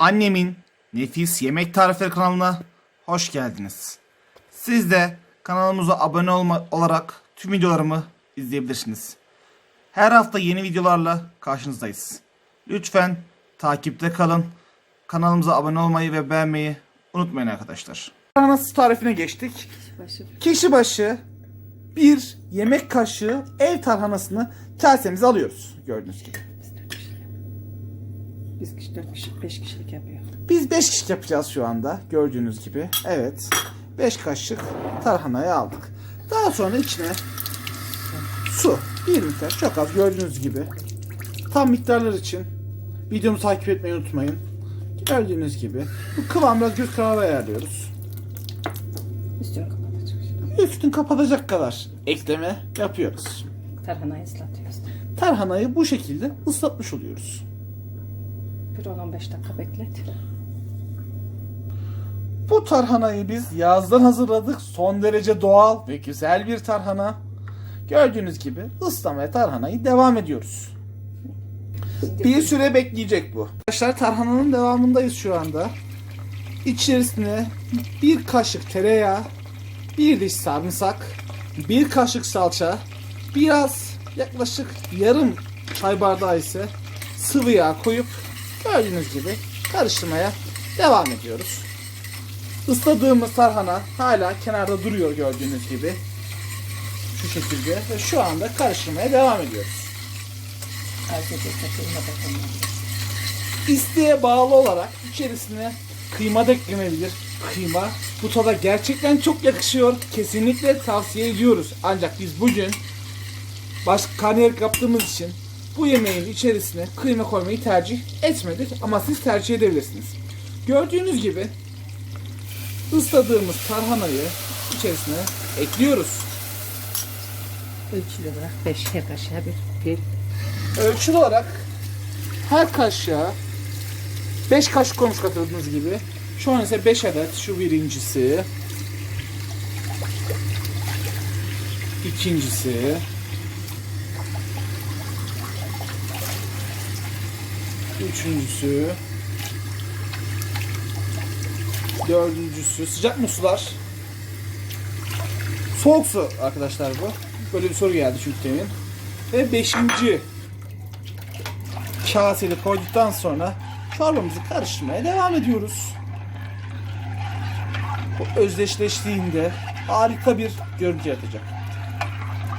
Annemin Nefis Yemek Tarifleri kanalına hoş geldiniz. Siz de kanalımıza abone olma olarak tüm videolarımı izleyebilirsiniz. Her hafta yeni videolarla karşınızdayız. Lütfen takipte kalın. Kanalımıza abone olmayı ve beğenmeyi unutmayın arkadaşlar. Nasıl tarifine geçtik. Başı Kişi başı bir yemek kaşığı ev tarhanasını kasemize alıyoruz. Gördüğünüz gibi. Biz kişi, dört kişi, beş kişilik yapıyor. Biz 5 kişi yapacağız şu anda. Gördüğünüz gibi. Evet. 5 kaşık tarhanayı aldık. Daha sonra içine su. Bir miktar. Çok az gördüğünüz gibi. Tam miktarlar için videomu takip etmeyi unutmayın. Gördüğünüz gibi. Bu kıvam biraz göz kararı ayarlıyoruz. Üstünü kapatacak. Üstün kapatacak kadar ekleme yapıyoruz. Tarhanayı ıslatıyoruz. Tarhanayı bu şekilde ıslatmış oluyoruz. Bir 10-15 dakika beklet. Bu tarhanayı biz yazdan hazırladık. Son derece doğal ve güzel bir tarhana. Gördüğünüz gibi ıslamaya tarhanayı devam ediyoruz. Bir süre bekleyecek bu. Arkadaşlar tarhananın devamındayız şu anda. İçerisine bir kaşık tereyağı, bir diş sarımsak, bir kaşık salça, biraz yaklaşık yarım çay bardağı ise sıvı yağ koyup gördüğünüz gibi karıştırmaya devam ediyoruz. Isladığımız tarhana hala kenarda duruyor gördüğünüz gibi. Şu şekilde ve şu anda karıştırmaya devam ediyoruz. İsteğe bağlı olarak içerisine kıyma da eklenebilir. Kıyma bu tada gerçekten çok yakışıyor. Kesinlikle tavsiye ediyoruz. Ancak biz bugün başka karnıyarık yaptığımız için bu yemeğin içerisine kıyma koymayı tercih etmedik. Ama siz tercih edebilirsiniz. Gördüğünüz gibi ısladığımız tarhanayı içerisine ekliyoruz. Ölçülü olarak 5 her kaşığa bir pil. Ölçülü olarak her kaşığa 5 kaşık koymuş katıldığınız gibi. Şu an ise 5 adet şu birincisi. ikincisi Üçüncüsü Dördüncüsü Sıcak mı sular? Soğuk su arkadaşlar bu. Böyle bir soru geldi çünkü demin. Ve beşinci kaseli koyduktan sonra çorbamızı karıştırmaya devam ediyoruz. Bu özdeşleştiğinde harika bir görüntü yaratacak.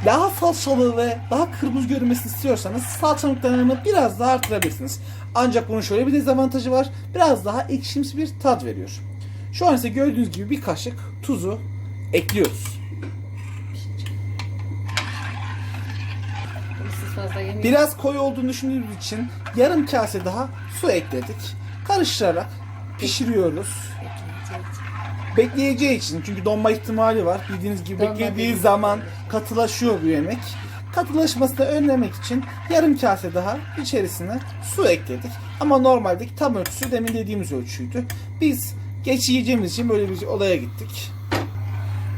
Daha salçalı ve daha kırmızı görünmesini istiyorsanız salça miktarını biraz daha artırabilirsiniz. Ancak bunun şöyle bir dezavantajı var. Biraz daha ekşimsi bir tat veriyor. Şu an ise gördüğünüz gibi bir kaşık tuzu ekliyoruz. Biraz koyu olduğunu düşündüğümüz için yarım kase daha su ekledik. Karıştırarak pişiriyoruz. Bekleyeceği için çünkü donma ihtimali var. Bildiğiniz gibi Donma beklediği zaman katılaşıyor bu yemek. Katılaşmasını önlemek için yarım kase daha içerisine su ekledik. Ama normaldeki tam ölçüsü demin dediğimiz ölçüydü. Biz geç yiyeceğimiz için böyle bir olaya gittik.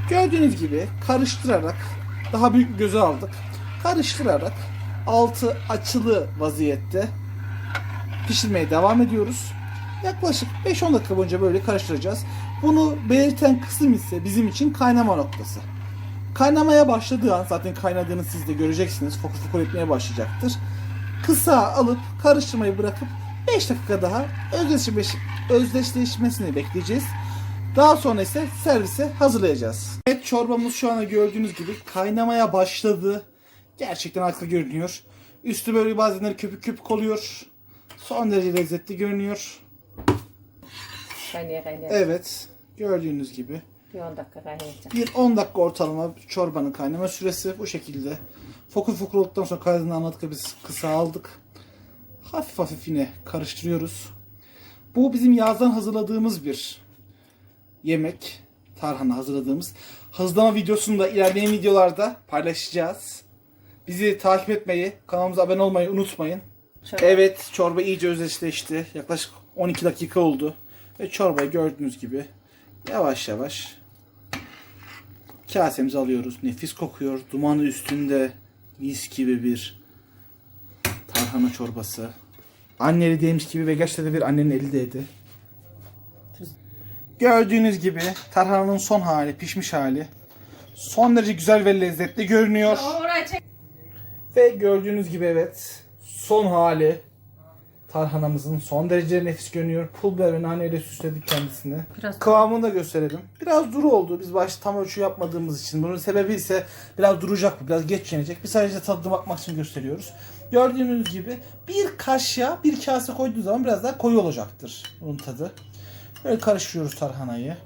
Gördüğünüz gibi karıştırarak daha büyük bir göze aldık. Karıştırarak altı açılı vaziyette pişirmeye devam ediyoruz. Yaklaşık 5-10 dakika boyunca böyle karıştıracağız. Bunu belirten kısım ise bizim için kaynama noktası. Kaynamaya başladığı an zaten kaynadığını siz de göreceksiniz. Fokur fokur etmeye başlayacaktır. Kısa alıp karıştırmayı bırakıp 5 dakika daha özdeşleş özdeşleşmesini bekleyeceğiz. Daha sonra ise servise hazırlayacağız. Evet çorbamız şu anda gördüğünüz gibi kaynamaya başladı. Gerçekten harika görünüyor. Üstü böyle bazenleri köpük köpük oluyor. Son derece lezzetli görünüyor. Kaynaya kaynaya. Evet gördüğünüz gibi. Bir 10 dakika kaynayacak. Bir 10 dakika ortalama çorbanın kaynama süresi bu şekilde. Fokur fokur olduktan sonra kaydını anladık biz kısa aldık. Hafif hafif yine karıştırıyoruz. Bu bizim yazdan hazırladığımız bir yemek. Tarhana hazırladığımız. Hazırlama videosunu da ilerleyen videolarda paylaşacağız. Bizi takip etmeyi, kanalımıza abone olmayı unutmayın. Şöyle Evet çorba iyice özdeşleşti. Yaklaşık 12 dakika oldu. Ve çorbayı gördüğünüz gibi yavaş yavaş kasemize alıyoruz. Nefis kokuyor. Dumanı üstünde mis gibi bir tarhana çorbası. Anne eli değmiş gibi ve gerçekten bir annenin eli değdi. Gördüğünüz gibi tarhananın son hali, pişmiş hali. Son derece güzel ve lezzetli görünüyor. Ve gördüğünüz gibi evet son hali tarhanamızın son derece nefis görünüyor. Pul biber ve naneyle süsledik kendisini. Biraz- Kıvamını da gösterelim. Biraz duru oldu. Biz başta tam ölçü yapmadığımız için. Bunun sebebi ise biraz duracak bu. Biraz geç yenecek. Biz sadece tadına bakmak için gösteriyoruz. Gördüğünüz gibi bir kaşığa bir kase koyduğu zaman biraz daha koyu olacaktır bunun tadı. Böyle karıştırıyoruz tarhanayı.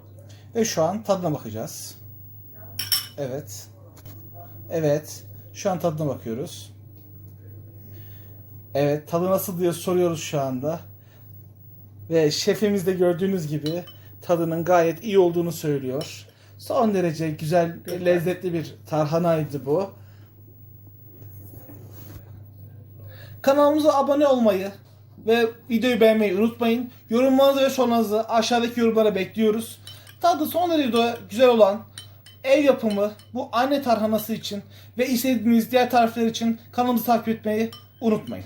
Ve şu an tadına bakacağız. Evet. Evet. Şu an tadına bakıyoruz. Evet tadı nasıl diye soruyoruz şu anda. Ve şefimiz de gördüğünüz gibi tadının gayet iyi olduğunu söylüyor. Son derece güzel, lezzetli bir tarhanaydı bu. Kanalımıza abone olmayı ve videoyu beğenmeyi unutmayın. Yorumlarınızı ve sorularınızı aşağıdaki yorumlara bekliyoruz. Tadı son derece güzel olan ev yapımı bu anne tarhanası için ve istediğiniz diğer tarifler için kanalımızı takip etmeyi unutmayın.